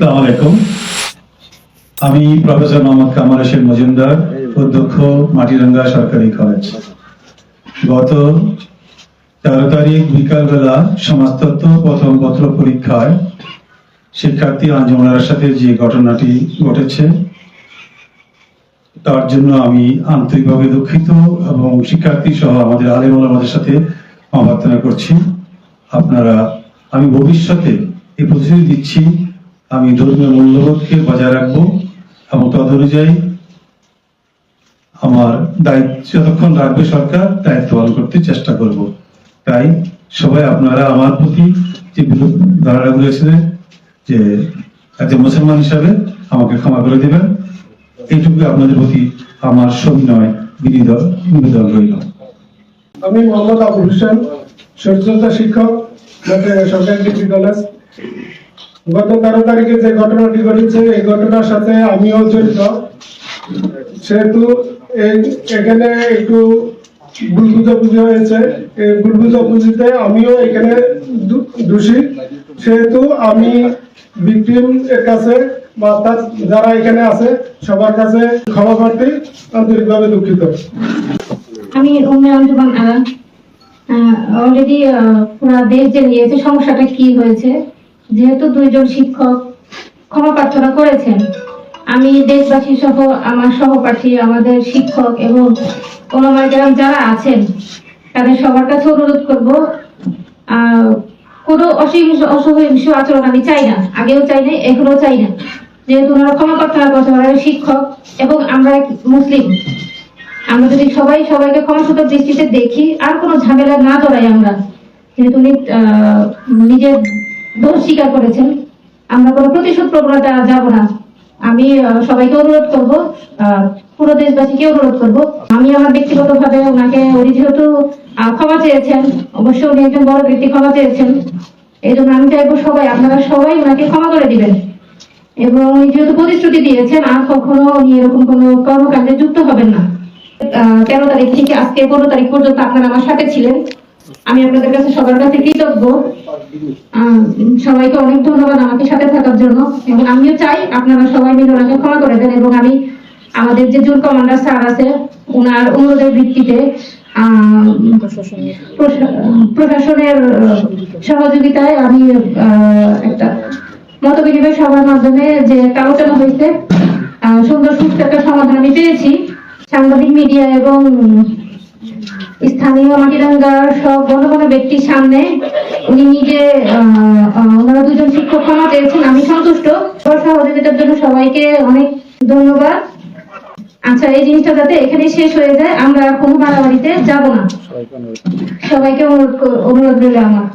আসসালামু আলাইকুম। আমি প্রফেসর মোহাম্মদ কামাল মজুমদার, অধ্যক্ষ মাটিরাঙ্গা সরকারি কলেজ। গত তেরো তারিখ বিকালবেলা সমাজতত্ত্ব প্রথম পত্র পরীক্ষায় শিক্ষার্থী আঞ্জুমানার সাথে যে ঘটনাটি ঘটেছে, তার জন্য আমি আন্তরিকভাবে দুঃখিত এবং শিক্ষার্থী সহ আমাদের আলেম আমাদের সাথে অভ্যর্থনা করছি। আপনারা, আমি ভবিষ্যতে এই প্রতিশ্রুতি দিচ্ছি আমি ধর্মীয় মূল্যবোধকে বজায় রাখব এবং তদ অনুযায়ী আমার দায়িত্ব, যতক্ষণ রাখবে সরকার, দায়িত্ব পালন করতে চেষ্টা করব। তাই সবাই আপনারা আমার প্রতি যে বিরূপ ধারণাগুলো ছিলেন যে একজন মুসলমান হিসাবে আমাকে ক্ষমা করে দেবেন এইটুকু আপনাদের প্রতি আমার সবিনয় বিনিয়োগ নিবেদন রইল। আমি মোহাম্মদ আবুল হোসেন শিক্ষক সরকারি ডিগ্রি কলেজ গত তেরো তারিখে যে ঘটনাটি ঘটেছে, এই ঘটনার সাথে আমিও জড়িত। সেহেতু এখানে একটু হয়েছে। এই আমিও এখানে সেহেতু আমি এর কাছে বা তার যারা এখানে আছে, সবার কাছে ক্ষমা প্রার্থী আন্তরিকভাবে দুঃখিত। আমি অলরেডি পুরো দেশ সমস্যাটা কি হয়েছে। যেহেতু দুইজন শিক্ষক ক্ষমা প্রার্থনা করেছেন, আমি দেশবাসী সহ আমার সহপাঠী, আমাদের শিক্ষক এবং ওলামায় কেরাম যারা আছেন, তাদের সবার কাছে অনুরোধ করব কোনো অসহিংস অসহিংস আচরণ আমি চাই না, আগেও চাই না এখনও চাই না। যেহেতু ওনারা ক্ষমা প্রার্থনা করছেন, ওনারা শিক্ষক এবং আমরা এক মুসলিম। আমরা যদি সবাই সবাইকে ক্ষমতার দৃষ্টিতে দেখি, আর কোনো ঝামেলা না জড়াই আমরা। যেহেতু উনি নিজের দোষ স্বীকার করেছেন। আমরা কোনো প্রতিশোধ প্রবণতা যাব না। আমি সবাইকে অনুরোধ করব পুরো দেশবাসীকে অনুরোধ করব। আমি আমার ব্যক্তিগতভাবে ওনাকে, উনি যেহেতু ক্ষমা চেয়েছেন, অবশ্যই উনি একজন বড় ব্যক্তি, ক্ষমা চেয়েছেন। এই জন্য আমি চাইব সবাই, আপনারা সবাই ওনাকে ক্ষমা করে দিবেন। এবং উনি যেহেতু প্রতিশ্রুতি দিয়েছেন, আর কখনো উনি এরকম কোনো কর্মকাণ্ডে যুক্ত হবেন না। তেরো তারিখ থেকে আজকে পনেরো তারিখ পর্যন্ত আপনারা আমার সাথে ছিলেন। আমি আপনাদের কাছে সবার কাছে কৃতজ্ঞ। সবাইকে অনেক ধন্যবাদ আমাকে সাথে থাকার জন্য। এবং আমিও চাই আপনারা সবাই মিলে ওনাকে ক্ষমা করে দেন এবং আমি আমাদের যে জুন কমান্ডার স্যার আছে ওনার অনুরোধের ভিত্তিতে প্রশাসনের সহযোগিতায় আমি একটা মত বিনিময় সভার মাধ্যমে যে একটা আলোচনা হয়েছে সুন্দর সুস্থ একটা সমাধান আমি পেয়েছি। সাংবাদিক মিডিয়া এবং স্থানীয় মাটিরাঙ্গার সব বড় বড় ব্যক্তির সামনে উনি নিজে ওনারা দুজন শিক্ষক ক্ষমা চেয়েছেন, আমি সন্তুষ্ট। সহযোগিতার জন্য সবাইকে অনেক ধন্যবাদ। আচ্ছা এই জিনিসটা যাতে এখানে শেষ হয়ে যায়, আমরা কোনো বাড়াবাড়িতে যাব না। সবাইকে অনুরোধ অনুরোধ রইল আমার।